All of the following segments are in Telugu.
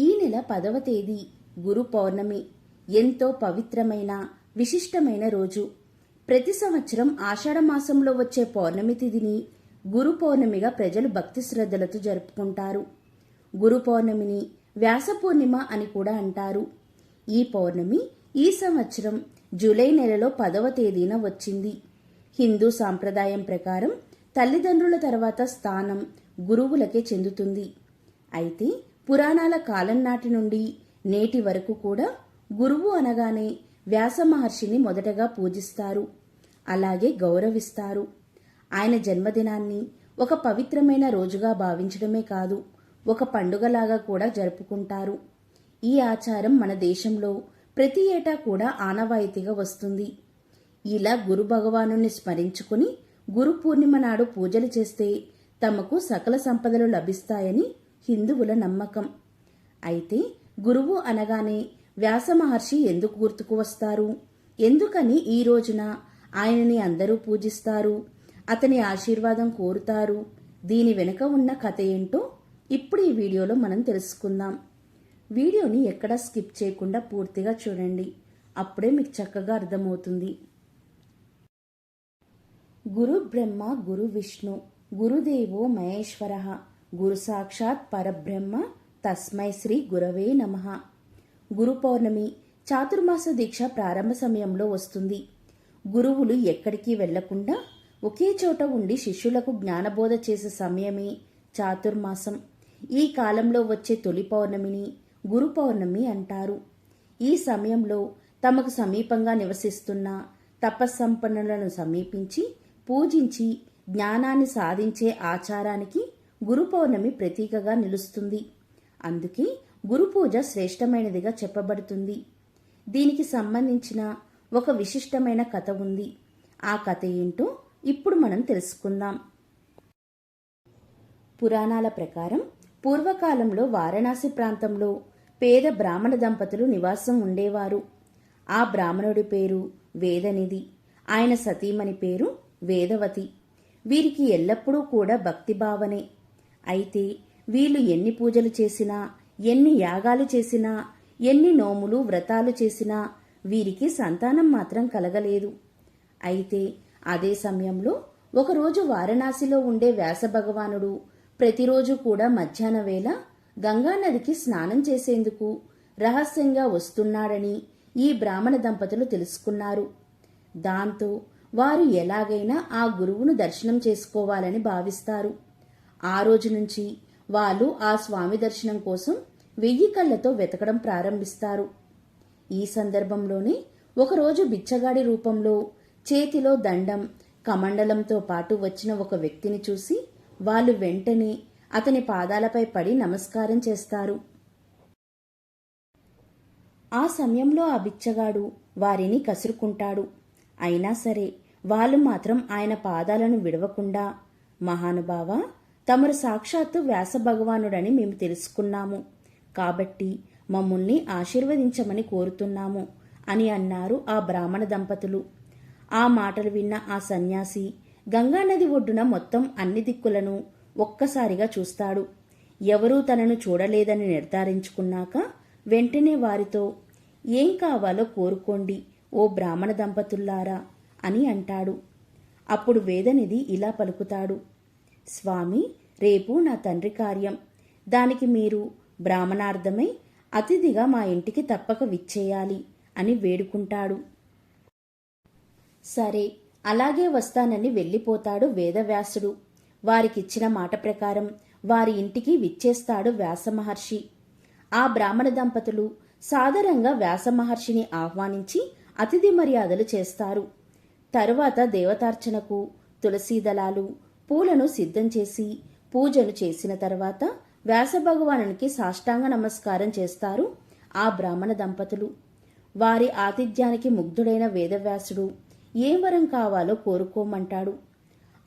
ఈ నెల పదవ తేదీ గురు పౌర్ణమి. ఎంతో పవిత్రమైన విశిష్టమైన రోజు. ప్రతి సంవత్సరం ఆషాఢ మాసంలో వచ్చే పౌర్ణమి తిథిని గురు పౌర్ణమిగా ప్రజలు భక్తి శ్రద్ధలతో జరుపుకుంటారు. గురు పౌర్ణమిని వ్యాస పూర్ణిమ అని కూడా అంటారు. ఈ పౌర్ణమి ఈ సంవత్సరం జూలై నెలలో పదవ తేదీన వచ్చింది. హిందూ సాంప్రదాయం ప్రకారం తల్లిదండ్రుల తర్వాత స్థానం గురువులకే చెందుతుంది. అయితే పురాణాల కాలం నాటి నుండి నేటి వరకు కూడా గురువు అనగానే వ్యాస మహర్షిని మొదటగా పూజిస్తారు. అలాగే గౌరవిస్తారు. ఆయన జన్మదినాన్ని ఒక పవిత్రమైన రోజుగా భావించడమే కాదు ఒక పండుగలాగా కూడా జరుపుకుంటారు. ఈ ఆచారం మన దేశంలో ప్రతి ఏటా కూడా ఆనవాయితీగా వస్తుంది. ఇలా గురు భగవాను స్మరించుకుని గురు పూర్ణిమ నాడు పూజలు చేస్తే తమకు సకల సంపదలు లభిస్తాయని హిందువుల నమ్మకం. అయితే గురువు అనగానే వ్యాస మహర్షి ఎందుకు గుర్తుకు వస్తారు? ఎందుకని ఈ రోజున ఆయనని అందరూ పూజిస్తారు? అతని ఆశీర్వాదం కోరుతారు? దీని వెనుక ఉన్న కథ ఏంటో ఇప్పుడు ఈ వీడియోలో మనం తెలుసుకుందాం. వీడియోని ఎక్కడా స్కిప్ చేయకుండా పూర్తిగా చూడండి. అప్పుడే మీకు చక్కగా అర్థమవుతుంది. గురు బ్రహ్మ గురు విష్ణు గురుదేవో మహేశ్వర. గురు సాక్షాత్ పరబ్రహ్మ తస్మై శ్రీ గురవే నమ. గురు పౌర్ణమి చాతుర్మాస దీక్ష ప్రారంభ సమయంలో వస్తుంది. గురువులు ఎక్కడికి వెళ్ళకుండా ఒకే చోట ఉండి శిష్యులకు జ్ఞానబోధ చేసే సమయమే చాతుర్మాసం. ఈ కాలంలో వచ్చే తొలి పౌర్ణమిని గురు పౌర్ణమి అంటారు. ఈ సమయంలో తమకు సమీపంగా నివసిస్తున్న తపస్సంపన్నులను సమీపించి పూజించి జ్ఞానాన్ని సాధించే ఆచారానికి గురు పౌర్ణమి ప్రతీకగా నిలుస్తుంది. అందుకే గురు పూజ శ్రేష్టమైనదిగా చెప్పబడుతుంది. దీనికి సంబంధించిన ఒక విశిష్టమైన కథ ఉంది. ఆ కథ ఏంటో ఇప్పుడు మనం తెలుసుకుందాం. పురాణాల ప్రకారం పూర్వకాలంలో వారణాసి ప్రాంతంలో పేద బ్రాహ్మణ దంపతులు నివాసం ఉండేవారు. ఆ బ్రాహ్మణుడి పేరు వేదనిధి. ఆయన సతీమణి పేరు వేదవతి. వీరికి ఎల్లప్పుడూ కూడా భక్తిభావనే అయితే వీళ్ళు ఎన్ని పూజలు చేసినా ఎన్ని యాగాలు చేసినా ఎన్ని నోములు వ్రతాలు చేసినా వీరికి సంతానం మాత్రం కలగలేదు. అయితే అదే సమయంలో ఒకరోజు వారణాసిలో ఉండే వ్యాస భగవానుడు ప్రతిరోజు కూడా మధ్యాహ్న వేళ గంగానదికి స్నానం చేసేందుకు రహస్యంగా వస్తున్నాడని ఈ బ్రాహ్మణ దంపతులు తెలుసుకున్నారు. దాంతో వారు ఎలాగైనా ఆ గురువును దర్శనం చేసుకోవాలని భావిస్తారు. ఆ రోజు నుంచి వాళ్ళు ఆ స్వామి దర్శనం కోసం వెయ్యి కళ్ళతో వెతకడం ప్రారంభిస్తారు. ఈ సందర్భంలోనే ఒకరోజు బిచ్చగాడి రూపంలో చేతిలో దండం కమండలంతో పాటు వచ్చిన ఒక వ్యక్తిని చూసి వాళ్ళు వెంటనే అతని పాదాలపై పడి నమస్కారం చేస్తారు. ఆ సమయంలో ఆ బిచ్చగాడు వారిని కసురుకుంటాడు. అయినా సరే వాళ్ళు మాత్రం ఆయన పాదాలను విడవకుండా మహానుభావ తమరు సాక్షాత్తు వ్యాస భగవానుడని మేము తెలుసుకున్నాము. కాబట్టి మమ్మల్ని ఆశీర్వదించమని కోరుతున్నాము అని అన్నారు ఆ బ్రాహ్మణ దంపతులు. ఆ మాటలు విన్న ఆ సన్యాసి గంగానది ఒడ్డున మొత్తం అన్ని దిక్కులను ఒక్కసారిగా చూస్తాడు. ఎవరూ తనను చూడలేదని నిర్ధారించుకున్నాక వెంటనే వారితో ఏం కావాలో కోరుకోండి ఓ బ్రాహ్మణ దంపతుల్లారా అని అంటాడు. అప్పుడు వేదనిధి ఇలా పలుకుతాడు. స్వామి రేపు నా తండ్రి కార్యం. దానికి మీరు బ్రాహ్మణార్థమై అతిథిగా మా ఇంటికి తప్పక విచ్చేయాలి అని వేడుకుంటాడు. సరే అలాగే వస్తానని వెళ్ళిపోతాడు వేదవ్యాసుడు. వారికిచ్చిన మాట ప్రకారం వారి ఇంటికి విచ్చేస్తాడు వ్యాసమహర్షి. ఆ బ్రాహ్మణ దంపతులు సాదరంగా వ్యాసమహర్షిని ఆహ్వానించి అతిథి మర్యాదలు చేస్తారు. తరువాత దేవతార్చనకు తులసీదళాలు పూలను సిద్ధం చేసి పూజను చేసిన తర్వాత వ్యాసభగవానునికి సాష్టాంగ నమస్కారం చేస్తారు ఆ బ్రాహ్మణ దంపతులు. వారి ఆతిథ్యానికి ముగ్ధుడైన వేదవ్యాసుడు ఏ వరం కావాలో కోరుకోమంటాడు.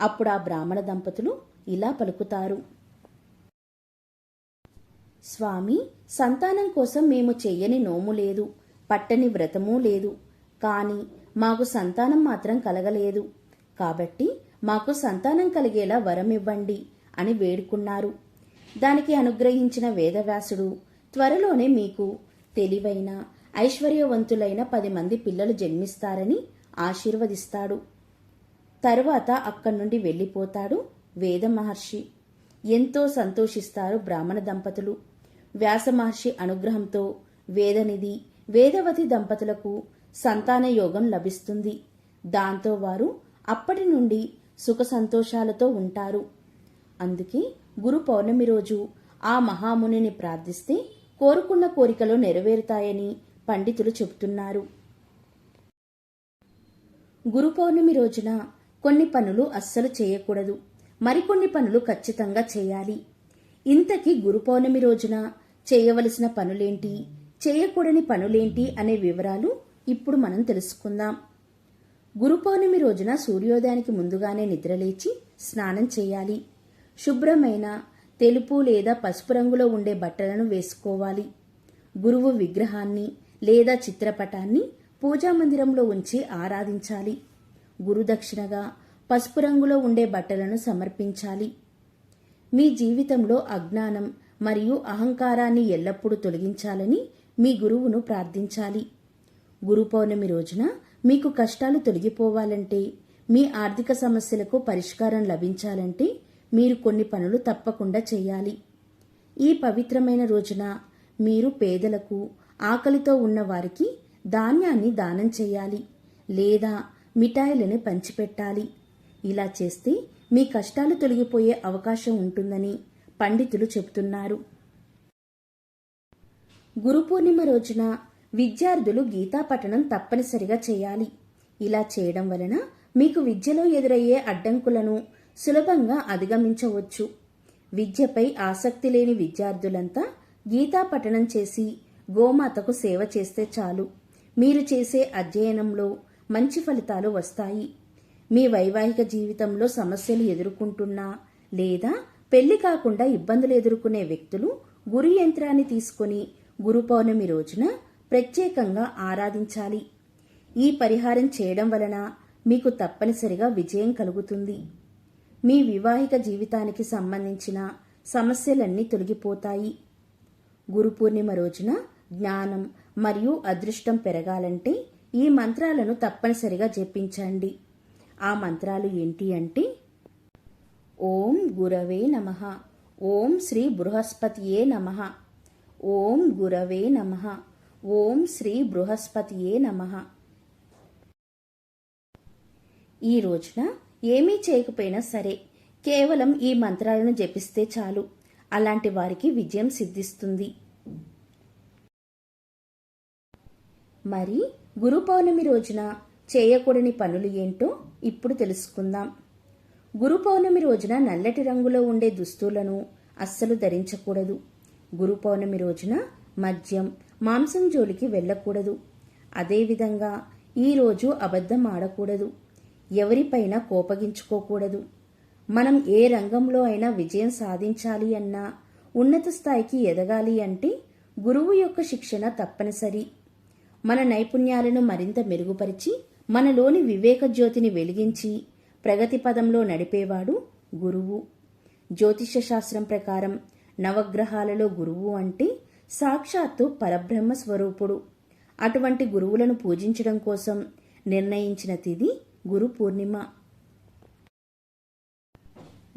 అప్పుడు ఆ బ్రాహ్మణ దంపతులు ఇలా పలుకుతారు. స్వామి సంతానం కోసం మేము చెయ్యని నోము లేదు పట్టని వ్రతమూ లేదు కాని మాకు సంతానం మాత్రం కలగలేదు. కాబట్టి మాకు సంతానం కలిగేలా వరం ఇవ్వండి అని వేడుకున్నారు. దానికి అనుగ్రహించిన వేదవ్యాసుడు త్వరలోనే మీకు తెలివైన ఐశ్వర్యవంతులైన పది మంది పిల్లలు జన్మిస్తారని ఆశీర్వదిస్తాడు. తరువాత అక్కడి నుండి వెళ్ళిపోతాడు వేద మహర్షి. ఎంతో సంతోషిస్తారు బ్రాహ్మణ దంపతులు. వ్యాస మహర్షి అనుగ్రహంతో వేదనిధి వేదవతి దంపతులకు సంతాన యోగం లభిస్తుంది. దాంతో వారు అప్పటి నుండి సుఖ సంతోషాలతో ఉంటారు. అందుకే గురు పౌర్ణమి రోజు ఆ మహామునిని ప్రార్థిస్తే కోరుకున్న కోరికలు నెరవేరుతాయని పండితులు చెబుతున్నారు. గురు పౌర్ణమి రోజున కొన్ని పనులు అస్సలు చేయకూడదు. మరికొన్ని పనులు ఖచ్చితంగా చేయాలి. ఇంతకీ గురు పౌర్ణమి రోజున చేయవలసిన పనులేంటి? చేయకూడని పనులేంటి? అనే వివరాలు ఇప్పుడు మనం తెలుసుకుందాం. గురు పౌర్ణమి రోజున సూర్యోదయానికి ముందుగానే నిద్రలేచి స్నానం చేయాలి. శుభ్రమైన తెలుపు లేదా పసుపు రంగులో ఉండే బట్టలను వేసుకోవాలి. గురువు విగ్రహాన్ని లేదా చిత్రపటాన్ని పూజా మందిరంలో ఉంచి ఆరాధించాలి. గురుదక్షిణగా పసుపు రంగులో ఉండే బట్టలను సమర్పించాలి. మీ జీవితంలో అజ్ఞానం మరియు అహంకారాన్ని ఎల్లప్పుడూ తొలగించాలని మీ గురువును ప్రార్థించాలి. గురు పౌర్ణమి రోజున మీకు కష్టాలు తొలగిపోవాలంటే మీ ఆర్థిక సమస్యలకు పరిష్కారం లభించాలంటే మీరు కొన్ని పనులు తప్పకుండా చేయాలి. ఈ పవిత్రమైన రోజున మీరు పేదలకు ఆకలితో ఉన్న వారికి ధాన్యాన్ని దానం చేయాలి లేదా మిఠాయిలను పంచిపెట్టాలి. ఇలా చేస్తే మీ కష్టాలు తొలగిపోయే అవకాశం ఉంటుందని పండితులు చెబుతున్నారు. గురు పూర్ణిమ రోజున విద్యార్థులు గీతాపఠనం తప్పనిసరిగా చేయాలి. ఇలా చేయడం వలన మీకు విద్యలో ఎదురయ్యే అడ్డంకులను సులభంగా అధిగమించవచ్చు. విద్యపై ఆసక్తి లేని విద్యార్థులంతా గీతా పఠనం చేసి గోమాతకు సేవ చేస్తే చాలు. మీరు చేసే అధ్యయనంలో మంచి ఫలితాలు వస్తాయి. మీ వైవాహిక జీవితంలో సమస్యలు ఎదుర్కొంటున్నా లేదా పెళ్ళి కాకుండా ఇబ్బందులు ఎదుర్కొనే వ్యక్తులు గురు యంత్రాన్ని తీసుకొని గురు పౌర్ణమి రోజున ప్రత్యేకంగా ఆరాధించాలి. ఈ పరిహారం చేయడం వలన మీకు తప్పనిసరిగా విజయం కలుగుతుంది. మీ వివాహిక జీవితానికి సంబంధించిన సమస్యలన్నీ తొలగిపోతాయి. గురు పూర్ణిమ రోజున జ్ఞానం మరియు అదృష్టం పెరగాలంటే ఈ మంత్రాలను తప్పనిసరిగా జపించండి. ఆ మంత్రాలు ఏంటి అంటే ఓం గురవే నమ ఓం శ్రీ బృహస్పతియే నమ ఓం గురవే నమ. ఓం శ్రీ బృహస్పతియే నమ. ఈ రోజున ఏమీ చేయకపోయినా సరే కేవలం ఈ మంత్రాలను జపిస్తే చాలు. అలాంటి వారికి విజయం సిద్ధిస్తుంది. మరి గురు పౌర్ణమి రోజున చేయకూడని పనులు ఏంటో ఇప్పుడు తెలుసుకుందాం. గురు పౌర్ణమి రోజున నల్లటి రంగులో ఉండే దుస్తులను అస్సలు ధరించకూడదు. గురు పౌర్ణమి రోజున మద్యం మాంసం జోలికి వెళ్ళకూడదు. అదేవిధంగా ఈరోజు అబద్ధం ఆడకూడదు. ఎవరిపైన కోపగించుకోకూడదు. మనం ఏ రంగంలో అయినా విజయం సాధించాలి అన్నా ఉన్నత స్థాయికి ఎదగాలి అంటే గురువు యొక్క శిక్షణ తప్పనిసరి. మన నైపుణ్యాలను మరింత మెరుగుపరిచి మనలోని వివేక జ్యోతిని వెలిగించి ప్రగతి పదంలో నడిపేవాడు గురువు. జ్యోతిష శాస్త్రం ప్రకారం నవగ్రహాలలో గురువు అంటే సాక్షాత్తు పరబ్రహ్మ స్వరూపుడు. అటువంటి గురువులను పూజించడం కోసం నిర్ణయించిన తిది గురు పూర్ణిమ.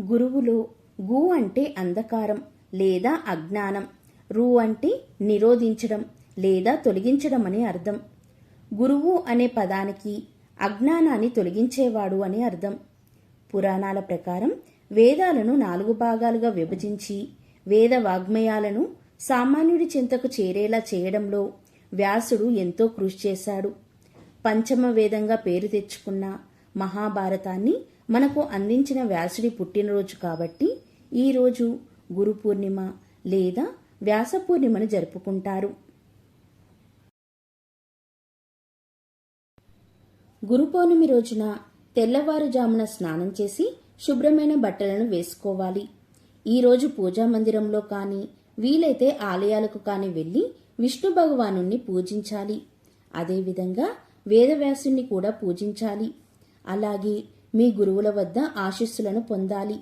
గురువులు గు అంటే అంధకారం లేదా అజ్ఞానం రు అంటే నిరోధించడం లేదా తొలగించడం అని అర్థం. గురువు అనే పదానికి అజ్ఞానాన్ని తొలగించేవాడు అని అర్థం. పురాణాల ప్రకారం వేదాలను నాలుగు భాగాలుగా విభజించి వేద వాగ్మయాలను సామాన్యుడి చింతకు చేరేలా చేయడంలో వ్యాసుడు ఎంతో కృషి చేశాడు. పంచమ వేదంగా పేరు తెచ్చుకున్న మహాభారతాన్ని మనకు అందించిన వ్యాసుడి పుట్టినరోజు కాబట్టి ఈరోజు గురు పూర్ణిమ లేదా వ్యాస పూర్ణిమను జరుపుకుంటారు. గురు పౌర్ణమి రోజున తెల్లవారుజామున స్నానం చేసి శుభ్రమైన బట్టలను వేసుకోవాలి. ఈరోజు పూజా మందిరంలో కానీ వీలైతే ఆలయాలకు కాని వెళ్ళి విష్ణు భగవాను పూజించాలి. అదేవిధంగా వేదవ్యాసుని కూడా పూజించాలి. అలాగే మీ గురువుల వద్ద ఆశీస్సులను పొందాలి.